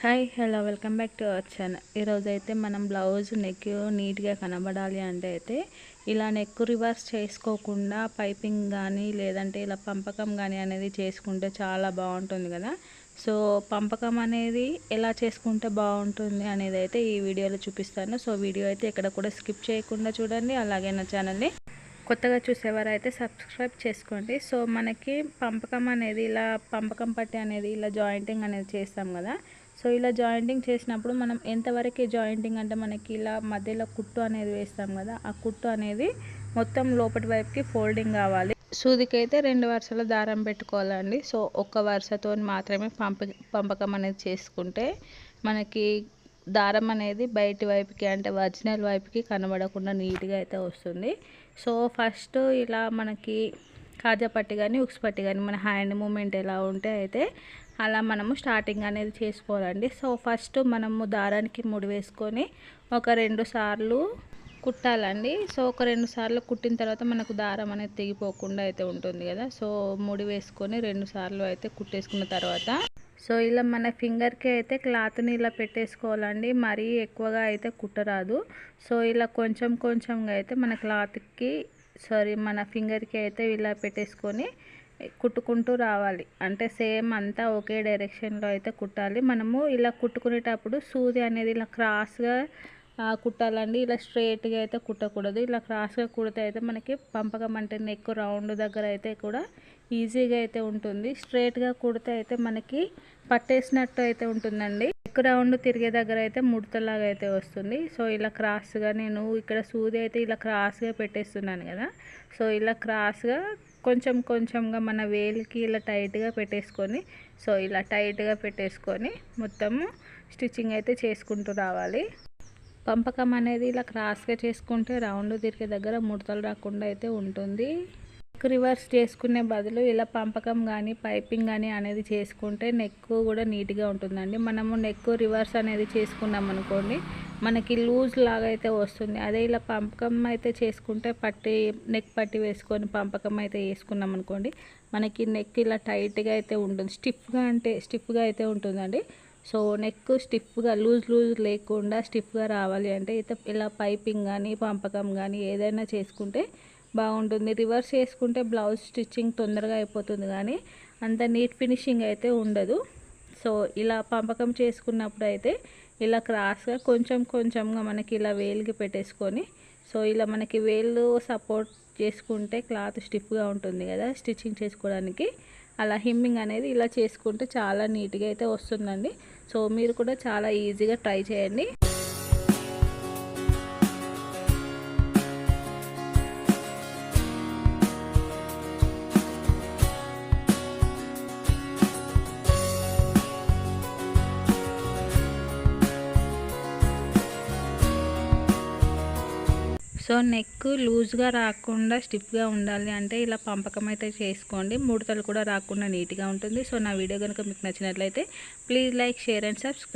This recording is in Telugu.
Hi hello welcome back to our channel. ఈరోజు అయితే మనం బ్లౌజ్ నెక్ నీట్గా కనబడాలి అంటే అయితే ఇలా నెక్ రివర్స్ చేసుకోకుండా పైపింగ్ కానీ లేదంటే ఇలా పంపకం కానీ అనేది చేసుకుంటే చాలా బాగుంటుంది కదా. సో పంపకం అనేది ఎలా చేసుకుంటే బాగుంటుంది అనేది అయితే ఈ వీడియోలో చూపిస్తాను. సో వీడియో అయితే ఎక్కడ కూడా స్కిప్ చేయకుండా చూడండి. అలాగే నా ఛానల్ని కొత్తగా చూసేవారైతే సబ్స్క్రైబ్ చేసుకోండి. సో మనకి పంపకం అనేది ఇలా పంపకం పట్టి అనేది ఇలా జాయింటింగ్ అనేది చేస్తాం కదా. సో ఇలా జాయింటింగ్ చేసినప్పుడు మనం ఎంతవరకు జాయింటింగ్ అంటే మనకి ఇలా మధ్యలో కుట్టు అనేది వేస్తాం కదా ఆ కుట్టు అనేది మొత్తం లోపటి వైపుకి ఫోల్డింగ్ కావాలి. సూదికైతే రెండు వరుసల దారం పెట్టుకోవాలండి. సో ఒక వరుసతో మాత్రమే పంప పంపకం అనేది చేసుకుంటే మనకి దారం అనేది బయటి వైపుకి అంటే ఒరిజినల్ వైపుకి కనబడకుండా నీట్గా అయితే వస్తుంది. సో ఫస్ట్ ఇలా మనకి కాజా పట్టి కానీ ఉక్స్ పట్టి కానీ మన హ్యాండ్ మూమెంట్ ఎలా ఉంటే అయితే అలా మనము స్టార్టింగ్ అనేది చేసుకోవాలండి. సో ఫస్ట్ మనము దారానికి ముడి వేసుకొని ఒక రెండు సార్లు కుట్టాలండి. సో ఒక రెండు సార్లు కుట్టిన తర్వాత మనకు దారం అనేది తెగిపోకుండా అయితే ఉంటుంది కదా. సో ముడి వేసుకొని రెండు సార్లు అయితే కుట్టేసుకున్న తర్వాత. సో ఇలా మన ఫింగర్కి అయితే క్లాత్ని ఇలా పెట్టేసుకోవాలండి. మరీ ఎక్కువగా అయితే కుట్టరాదు. సో ఇలా కొంచెం కొంచెంగా అయితే మన క్లాత్కి సారీ మన ఫింగర్కి అయితే ఇలా పెట్టేసుకొని కుట్టుకుంటూ రావాలి. అంటే సేమ్ అంతా ఒకే డైరెక్షన్లో అయితే కుట్టాలి. మనము ఇలా కుట్టుకునేటప్పుడు సూది అనేది ఇలా క్రాస్గా కుట్టాలండి. ఇలా స్ట్రైట్గా అయితే కుట్టకూడదు. ఇలా క్రాస్గా కుడితే అయితే మనకి పంపకం అంటే నెక్ రౌండ్ దగ్గర అయితే కూడా ఈజీగా అయితే ఉంటుంది. స్ట్రైట్గా కుడితే అయితే మనకి పట్టేసినట్టు అయితే ఉంటుందండి. నెక్ రౌండ్ తిరిగే దగ్గర అయితే ముడతలాగా అయితే వస్తుంది. సో ఇలా క్రాస్గా నేను ఇక్కడ సూది అయితే ఇలా క్రాస్గా పెట్టేస్తున్నాను కదా. సో ఇలా క్రాస్గా కొంచెం కొంచెంగా మన వేలికి ఇలా టైట్గా పెట్టేసుకొని సో ఇలా టైట్గా పెట్టేసుకొని మొత్తము స్టిచ్చింగ్ అయితే చేసుకుంటూ రావాలి. పంపకం అనేది ఇలా క్రాస్గా చేసుకుంటే రౌండ్ తిరిగే దగ్గర ముడతలు రాకుండా అయితే ఉంటుంది. రివర్స్ చేసుకునే బదులు ఇలా పంపకం కానీ పైపింగ్ కానీ అనేది చేసుకుంటే నెక్ కూడా నీట్గా ఉంటుందండి. మనము నెక్ రివర్స్ అనేది చేసుకున్నాం అనుకోండి మనకి లూజ్ లాగా అయితే వస్తుంది. అదే ఇలా పంపకం అయితే చేసుకుంటే పట్టి నెక్ పట్టి వేసుకొని పంపకం అయితే వేసుకున్నాం అనుకోండి మనకి నెక్ ఇలా టైట్గా అయితే ఉంటుంది. స్టిఫ్గా అంటే స్టిఫ్గా అయితే ఉంటుందండి. సో నెక్ స్టిఫ్గా లూజ్ లూజ్ లేకుండా స్టిఫ్గా రావాలి అంటే ఇలా పైపింగ్ కానీ పంపకం కానీ ఏదైనా చేసుకుంటే బాగుంటుంది. రివర్స్ చేసుకుంటే బ్లౌజ్ స్టిచ్చింగ్ తొందరగా అయిపోతుంది కానీ అంత నీట్ ఫినిషింగ్ అయితే ఉండదు. సో ఇలా పంపకం చేసుకున్నప్పుడు అయితే ఇలా క్రాస్గా కొంచెం కొంచెంగా మనకి ఇలా వేలుకి పెట్టేసుకొని సో ఇలా మనకి వేలు సపోర్ట్ చేసుకుంటే క్లాత్ స్టిఫ్గా ఉంటుంది కదా స్టిచ్చింగ్ చేసుకోవడానికి. అలా హిమ్మింగ్ అనేది ఇలా చేసుకుంటే చాలా నీట్గా అయితే వస్తుందండి. సో మీరు కూడా చాలా ఈజీగా ట్రై చేయండి. సో నెక్ లూజ్గా రాకుండా స్టిఫ్గా ఉండాలి అంటే ఇలా పంపకం అయితే చేసుకోండి. ముడతలు కూడా రాకుండా నీట్గా ఉంటుంది. సో నా వీడియో కనుక మీకు నచ్చినట్లయితే please like share and subscribe.